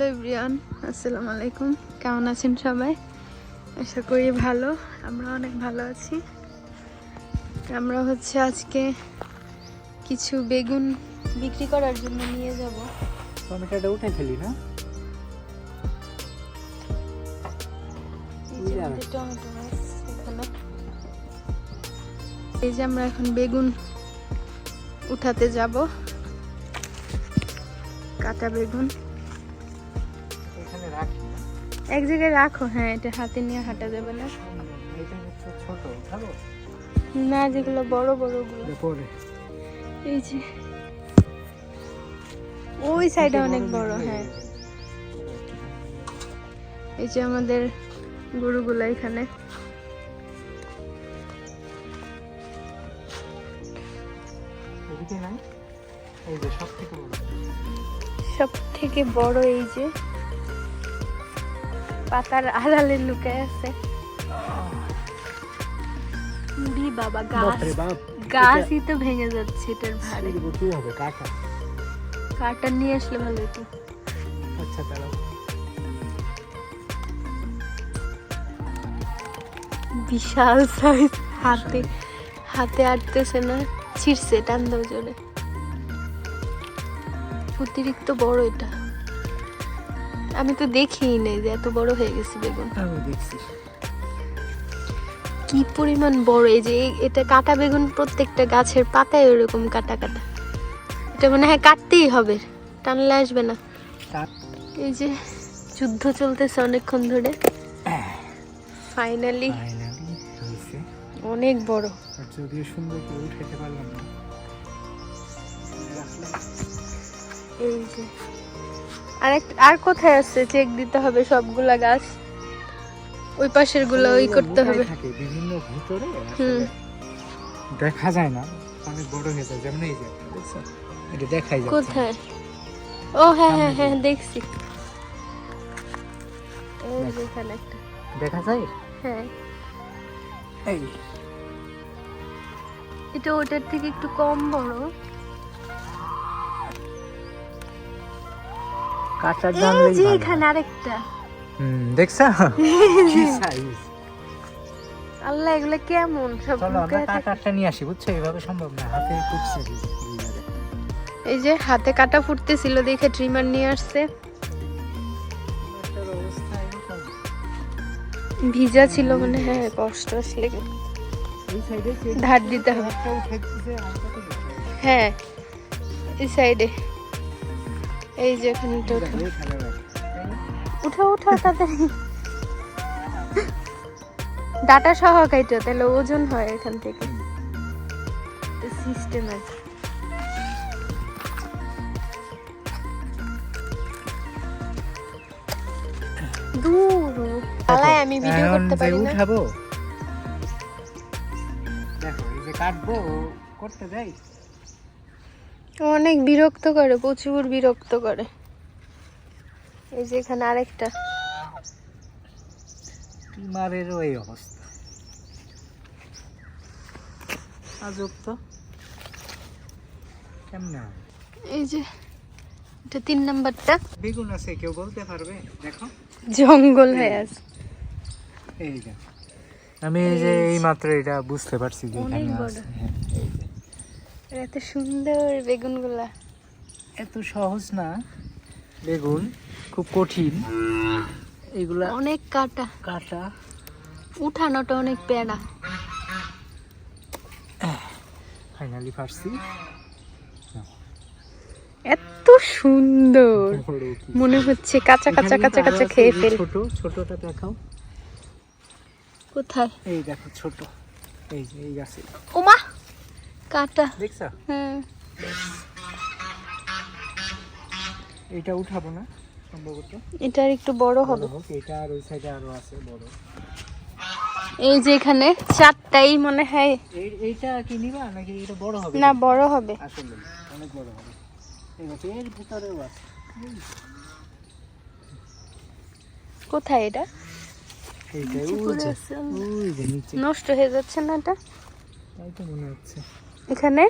Hello everyone আসসালামু আলাইকুম। কেমন আছেন সবাই? আশা করি ভালো আমরা অনেক ভালো আছি। আমরা হচ্ছে আজকে কিছু বেগুন বিক্রি করার জন্য নিয়ে যাব। টমেটোটা উঠে ফেলি না? এই যে টমেটো এই যে আমরা এখন বেগুন উঠাতে যাব। কাটা বেগুন। এক জায়গায় রাখো হ্যাঁ এটা হাতে নিয়ে হাঁটা যাবে না। ছোট না যেগুলো বড় বড়গুলো এই যে ওই সাইডে অনেক বড় হ্যাঁ। এই যে আমাদের গরুগুলো এখানে। সব থেকে বড় এই যে। পাতার আড়ালে লুকায় আছে। উড়ি বাবা গাছ গাছই তো ভেঙে যাচ্ছে এটার ভারে। কি হবে কাটা? কাটা নিয়ে আসলে ভালো হতো। আচ্ছা দাঁড়াও। বিশাল সাইজ হাতে হাতে আটতেছে না ছিঁড়ছে টান দাও জোরে। অতিরিক্ত বড় এটা। আমি তো দেখিই নাই যে এত বড় হয়ে গেছে বেগুন। আমি দেখছি। কি পরিমাণ বড় এই যে এটা কাটা বেগুন প্রত্যেকটা গাছের পাতায় ওরকম কাটা কাটা। এটা মনে হয় কাটতেই হবে টানলে আসবে না। এই যে যুদ্ধ চলতেছে অনেকক্ষণ ধরে। ফাইনালি অনেক বড়। যদিও সুন্দর করে উঠাতে পারলাম না। এই যে আর আর কোথায় আছে? চেক দিতে হবে সবগুলা গাছ। ওই পাশেরগুলো ওই করতে হবে। বিভিন্ন ভিতরে। দেখা যায় না। অনেক বড় হয়ে যায় যেমন এই যে এটা দেখাই না। কোথায়? ও হ্যাঁ হ্যাঁ হ্যাঁ দেখছি। এই যে একটা। দেখা যায়? হ্যাঁ। এই। এটা ওটার থেকে একটু কম বড়। কাঁচা এই জানলেই এখানে আরেকটা। হুম দেখছ? কি সাইজ আল্লাহ এগুলো কেমন? সব চলো আমরা কাটারটা নিয়ে আসি বুঝছ? এইভাবে সম্ভব না। হাতে এই যে হাতে কাটা ফুটতেছিল দেখে ট্রিমার নিয়ে আসছে। ভিজা ছিল মানে হ্যাঁ কষ্ট আসলে। ধার দিতে হবে। হ্যাঁ এই সাইডে এই যে এখানে উঠো। উঠো তাড়াতাড়ি। ডাটা সহ খাইতো তাহলে ওজন হয় এখান থেকে। সিস্টেম আছে। দূর পালায় আমি ভিডিও করতে পারি না। উঠাবো দেখো এই যে কাটবো করতে দেয় অনেক বিরক্ত করে প্রচুর বিরক্ত করে। এই যে এখানে আরেকটা। টিমারেরও এই অবস্থা। আজব তো। কেমনে এই যে এটা তিন নাম্বারটা। বেগুন আছে কেউ বলতে পারবে? দেখো। জঙ্গল হয়ে আছে। এই দেখো আমি এই যে এই মাত্র এটা বুঝতে পারছি যে এখানে আছে। হ্যাঁ, যে। এত সুন্দর বেগুনগুলা। এত সহজ না। বেগুন খুব কঠিন। এগুলা অনেক কাটা। কাটা। উঠানোটা অনেক প্যারা ফাইনালি পারছি। এত সুন্দর। মনে হচ্ছে কাঁচা কাঁচা কাঁচা কাঁচা খেয়ে ফেল ছোট ছোটটা দেখাও। কোথায়? এই দেখো ছোট। এই যে এই গাছে। ওমা! কাটা। দেখছ? হুম। এইটা উঠাবো না সম্ভবত। এটা একটু বড় হবে। এটা আর ওই সাইডে আরও আছে বড়। এই যে এখানে চারটাই মনে হয়। এইটা কি নিবা নাকি এটা বড় হবে? না বড় হবে। আসলে অনেক বড় হবে। এর ভিতরেও আছে। কোথায় এটা? নষ্ট হয়ে যাচ্ছে না এটা? তাই তো মনে হচ্ছে। এখানে?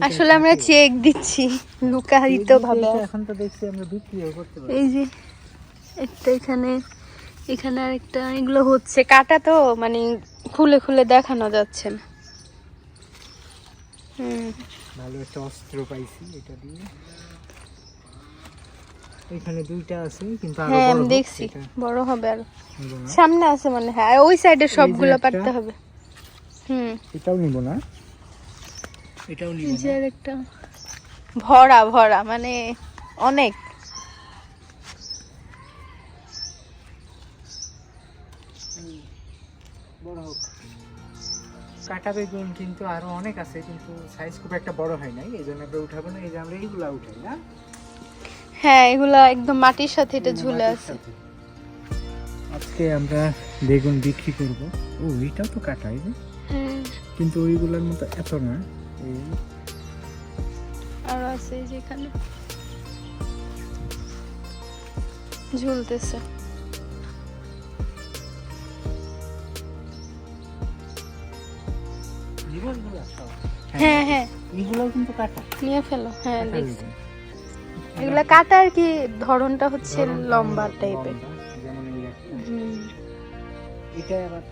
আসলে আমরা চেক দিচ্ছি। লুকায়িত ভাবে এখন তো দেখছি আমরা বিক্রিও করতে পারি। এই যে একটা এখানে এখানে আরেকটা এগুলো হচ্ছে। কাটা তো মানে খুলে খুলে দেখানো যাচ্ছে না। হুম। ভালো একটা অস্ত্র পাইছি এটা দিয়ে। এখানে দুইটা আছে কিন্তু আরও হ্যাঁ বড় দেখছি। বড় হবে আর। সামনে আছে মানে হ্যাঁ। ওই সাইডে সবগুলো। পারতে হবে। হুম। এটাও নিব না। এটাও নিব না। একটা ভরা ভরা মানে অনেক। বড় হোক। কাটা বেগুন কিন্তু আরও অনেক আছে কিন্তু সাইজ খুব একটা বড় হয় নাই এই জন্য আমরা উঠাবো না এই যে আমরা এইগুলা উঠাই না? হ্যাঁ এগুলা একদম মাটির সাথে এটা ঝুলে মাটির আছে। আজকে আমরা বেগুন বিক্রি করব। ও এটাও তো কাটা এই যে। হ্যাঁ কিন্তু ওইগুলোর মতো এত না। এই আরও আছে এই যে এখানে। ঝুলতেছে। হ্যাঁ হ্যাঁ। এইগুলোও কিন্তু কাটা। নিয়ে ফেলো। হ্যাঁ কাটা দেখছি। বেগুন। এগুলা কাটা আর কি ধরনটা হচ্ছে লম্বা টাইপের এটা আবার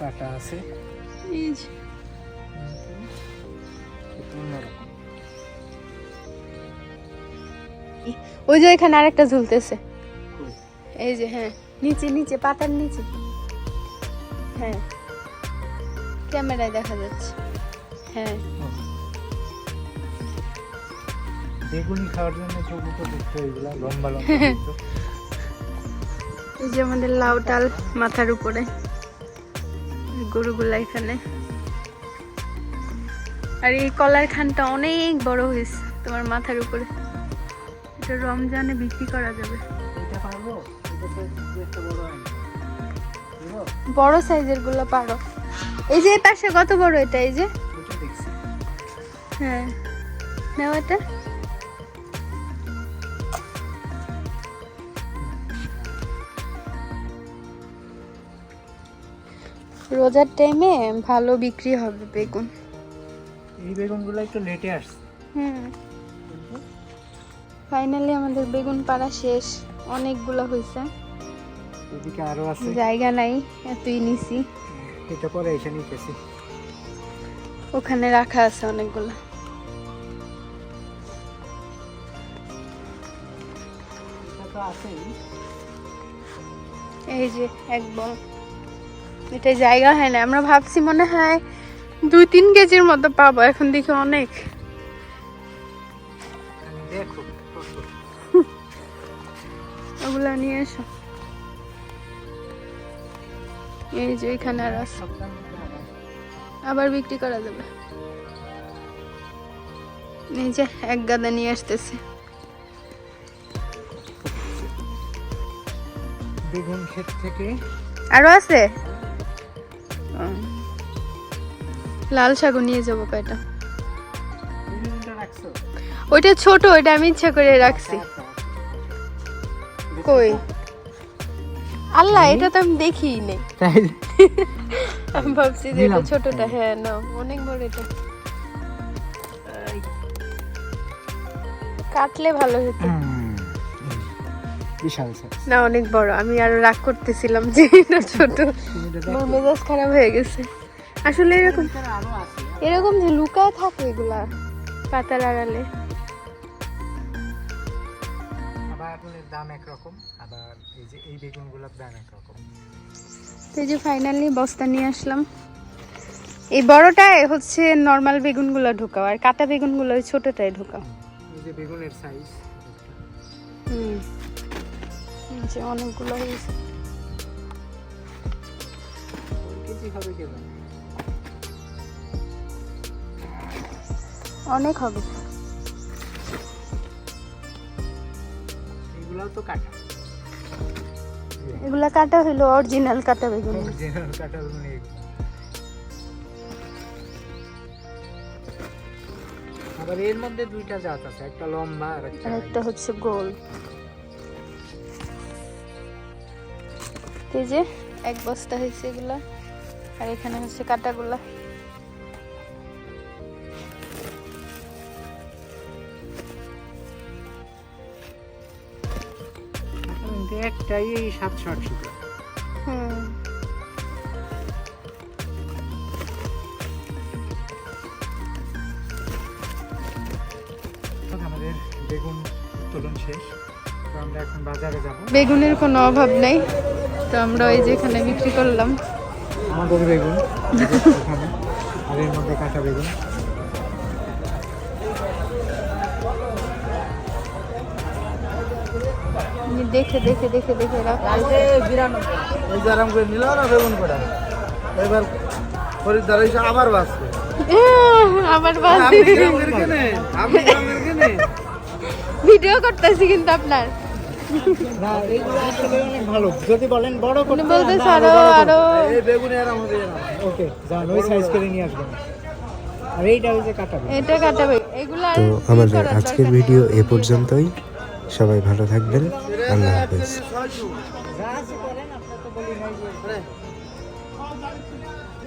কাটা আছে। এই অন্যরকম। ওই যে এখানে আরেকটা ঝুলতেছে। এই যে হ্যাঁ নিচে নিচে পাতার নিচে। হ্যাঁ ক্যামেরায় দেখা যাচ্ছে। হ্যাঁ। বেগুনি খাওয়ার জন্য ছোট উপযুক্ত এগুলা লম্বা লম্বা এই যে আমাদের লাউ ডাল মাথার উপরে। গরুগুলা এখানে। আর এই কলার খানটা অনেক বড় হয়েছে, তোমার মাথার উপরে। এটা রমজানে বিক্রি করা যাবে। বড় সাইজেরগুলো পারো। এই যে পাশে কত বড় এটা, এই যে? হ্যাঁ। নাও এটা। রোজার টাইমে ভালো বিক্রি হবে বেগুন। এই বেগুনগুলো একটু লেটে আসছে। হুম। ফাইনালি আমাদের বেগুন পাড়া শেষ। অনেকগুলো হয়েছে এদিকে আরও আছে। জায়গা নাই এতই নিছি। এটা পরে এসে নিতেছি। ওখানে রাখা আছে অনেকগুলো। এই যে একদম এটা জায়গা হয় না আমরা ভাবছি মনে হয় দুই তিন কেজির মতো পাবো এখন দেখি অনেক। আমি দেখো কত। ওগুলা নিয়ে এসো। এই যে এখানে আর আছে। সপ্তাহের মধ্যে আবার আবার বিক্রি করা যাবে। এই যে এক গাদা নিয়ে আসতেছে। বেগুন ক্ষেত থেকে আরও আছে? লাল শাকও নিয়ে যাব কয়টা। ওইটা ছোট ওইটা আমি ইচ্ছা করে রাখছি। আচ্ছা, আচ্ছা। কই? আল্লাহ এটা তো আমি দেখিই নেই আমি ভাবছি যে এটা ছোটটা হ্যাঁ। না অনেক বড় এটা। কাটলে ভালো হতো। বিশাল না অনেক বড় আমি আরও রাগ করতেছিলাম যে এটা ছোট। মেজাজ খারাপ হয়ে গেছে। আসলে এরকম এরকম যে লুকায় থাকে এগুলা পাতার আড়ালে। আবার দাম একরকম আবার এই যে এই বেগুনগুলোর দাম একরকম। তো যে ফাইনালি বস্তা নিয়ে আসলাম। এই বড়টায় হচ্ছে নর্মাল বেগুনগুলো ঢোকাও আর কাটা বেগুনগুলো ওই ছোটটায় ঢোকাও। এই যে বেগুনের সাইজ হুম যে অনেকগুলো হয়েছে। কেজি হবে কে অনেক হবে। তো কাটা। এগুলা কাটা হইল অরিজিনাল কাটা বেগুন। কাটা। আবার এর মধ্যে দুইটা জাত আছে একটা লম্বা আর একটা একটা হচ্ছে গোল। এই যে এক বস্তা হয়েছে এগুলা আর এখানে হচ্ছে কাটাগুলা। একটাই এই সাতশো আটশো টাকা হ্যাঁ আমাদের বেগুন উত্তোলন শেষ। তো আমরা এখন বাজারে যাব। বেগুনের কোনো অভাব নেই। তো আমরা ওই যেখানে বিক্রি করলাম। আমাদের বেগুন আর এর মধ্যে কাঁচা বেগুন। দেখে দেখে দেখে দেখে এই যে আরাম করে নিল না বেগুন করা এবার খরিদ্দার এসে আবার বাঁচবে। আবার বাস আমি গ্রামের কেনে আমি ভিডিও করতেছি কিন্তু আপনার। না এইগুলো আসলে অনেক ভালো। যদি বলেন বড় উনি বলতেছে আরও আরও। বেগুনে আরাম হবে ওকে যান ওই সাইজ করে নিয়ে আসবেন। আর এইটা কাটা বেগুন। কাটাবে এগুলো আর তো আমাদের আজকের ভিডিও এ পর্যন্তই। সবাই ভালো থাকবেন। আল্লাহ হাফেজ